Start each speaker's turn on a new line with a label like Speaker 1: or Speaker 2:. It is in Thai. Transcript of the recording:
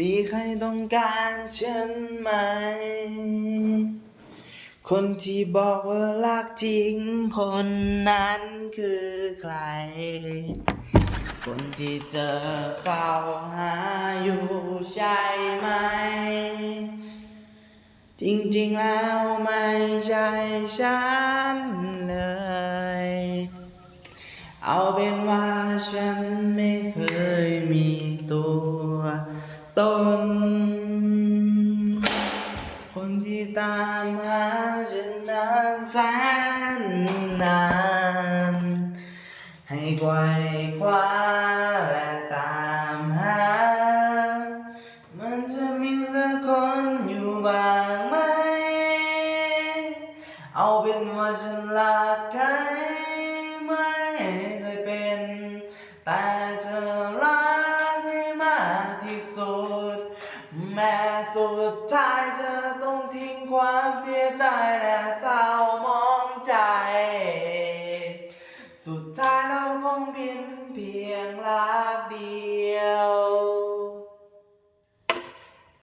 Speaker 1: มีใครต้องการฉันไหม คนที่บอกว่ารักจริง คนนั้นคือใคร คนที่เจอเฝ้าหาอยู่ใช่ไหม จริงๆแล้วไม่ใช่ฉันเลย เอาเป็นว่าฉันไม่เคยมีตัว ตน คนที่ตามหาฉันนานแสนนาน ให้ไกวคว้าและตามหา มันจะมีสักคนอยู่บ้างไหม เอาเป็นว่าฉันรักใครไม่เคยเป็นแต่ แม้สุดท้ายเธอต้องทิ้งความเสียใจและเศร้ามองใจ สุดท้ายเราคงบินเพียงรักเดี